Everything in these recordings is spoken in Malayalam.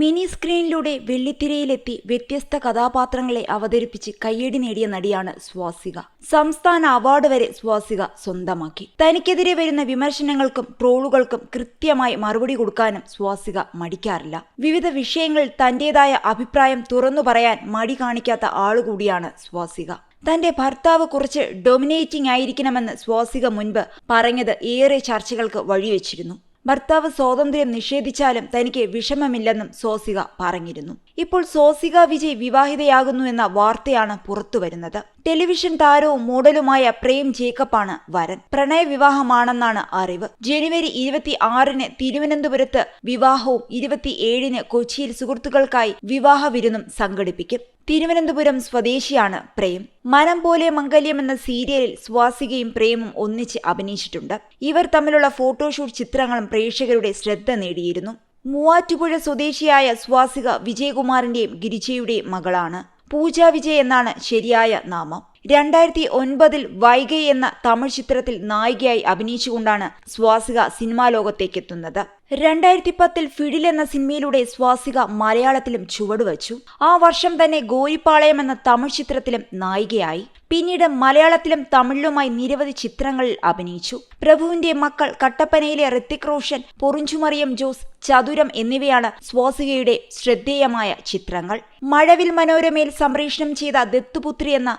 മിനി സ്ക്രീനിലൂടെ വെള്ളിത്തിരയിലെത്തി വ്യത്യസ്ത കഥാപാത്രങ്ങളെ അവതരിപ്പിച്ച് കയ്യടി നേടിയ നടിയാണ് സ്വാസിക. സംസ്ഥാന അവാർഡ് വരെ സ്വാസിക സ്വന്തമാക്കി. തനിക്കെതിരെ വരുന്ന വിമർശനങ്ങൾക്കും ട്രോളുകൾക്കും കൃത്യമായി മറുപടി കൊടുക്കാനും സ്വാസിക മടിക്കാറില്ല. വിവിധ വിഷയങ്ങളിൽ തന്റേതായ അഭിപ്രായം തുറന്നു പറയാൻ മടി കാണിക്കാത്ത ആളുകൂടിയാണ് സ്വാസിക. തന്റെ ഭർത്താവ് കുറച്ച് ഡൊമിനേറ്റിംഗ് ആയിരിക്കണമെന്ന് സ്വാസിക മുൻപ് പറഞ്ഞത് ഏറെ ചർച്ചകൾക്ക് വഴിവെച്ചിരുന്നു. ഭർത്താവ് സ്വാതന്ത്ര്യം നിഷേധിച്ചാലും തനിക്ക് വിഷമമില്ലെന്നും സോസിക പറഞ്ഞിരുന്നു. ഇപ്പോൾ സോസിക വിജയ് വിവാഹിതയാകുന്നു എന്ന വാർത്തയാണ് പുറത്തുവരുന്നത് ടെലിവിഷൻ താരവും മോഡലുമായ പ്രേം ജേക്കബാണ് വരൻ. പ്രണയവിവാഹമാണെന്നാണ് അറിവ്. ജനുവരി ഇരുപത്തി ആറിന് തിരുവനന്തപുരത്ത് വിവാഹവും ഇരുപത്തി ഏഴിന് കൊച്ചിയിൽ സുഹൃത്തുക്കൾക്കായി വിവാഹ വിരുന്നും സംഘടിപ്പിക്കും. തിരുവനന്തപുരം സ്വദേശിയാണ് പ്രേം. മനം പോലെ മംഗല്യം എന്ന സീരിയലിൽ സ്വാസികയും പ്രേമും ഒന്നിച്ച് അഭിനയിച്ചിട്ടുണ്ട്. ഇവർ തമ്മിലുള്ള ഫോട്ടോഷൂട്ട് ചിത്രങ്ങളും പ്രേക്ഷകരുടെ ശ്രദ്ധ നേടിയിരുന്നു. മൂവാറ്റുപുഴ സ്വദേശിയായ സ്വാസിക വിജയകുമാറിന്റെയും ഗിരിജയുടെയും മകളാണ്. പൂജ വിജയ് എന്നാണ് ശരിയായ നാമം. രണ്ടായിരത്തി ഒൻപതിൽ വൈഗൈ എന്ന തമിഴ് ചിത്രത്തിൽ നായികയായി അഭിനയിച്ചുകൊണ്ടാണ് സ്വാസിക സിനിമാ ലോകത്തേക്ക് എത്തുന്നത് രണ്ടായിരത്തി പത്തിൽ ഫിഡിൽ എന്ന സിനിമയിലൂടെ സ്വാസിക മലയാളത്തിലും ചുവടുവച്ചു. ആ വർഷം തന്നെ ഗോരിപ്പാളയം എന്ന തമിഴ് ചിത്രത്തിലും നായികയായി. പിന്നീട് മലയാളത്തിലും തമിഴിലുമായി നിരവധി ചിത്രങ്ങളിൽ അഭിനയിച്ചു. പ്രഭുവിന്റെ മക്കൾ കട്ടപ്പനയിലെ ഋത്തിക് റോഷൻ പൊറിഞ്ചുമറിയം ജോസ് ചതുരം എന്നിവയാണ് സ്വാസികയുടെ ശ്രദ്ധേയമായ ചിത്രങ്ങൾ. മഴവിൽ മനോരമയിൽ സംപ്രേഷണം ചെയ്ത ദത്തുപുത്രി എന്ന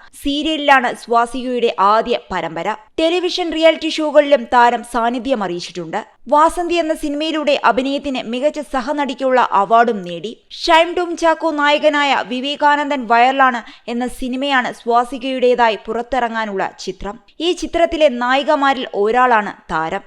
സീരിയലിലാണ് സ്വാസികയുടെ ആദ്യ പരമ്പര. ടെലിവിഷൻ റിയാലിറ്റി ഷോകളിലും താരം സാന്നിധ്യം അറിയിച്ചിട്ടുണ്ട്. വാസന്തി എന്ന സിനിമയിലൂടെ അഭിനയത്തിന് മികച്ച സഹനടിക്കുള്ള അവാർഡും നേടി. ഷൈം ഡും ചാക്കോ നായകനായ വിവേകാനന്ദൻ വയറിലാണ് എന്ന സിനിമയാണ് സ്വാസികയുടേതായി പുറത്തിറങ്ങാനുള്ള ചിത്രം. ഈ ചിത്രത്തിലെ നായികമാരിൽ ഒരാളാണ് താരം.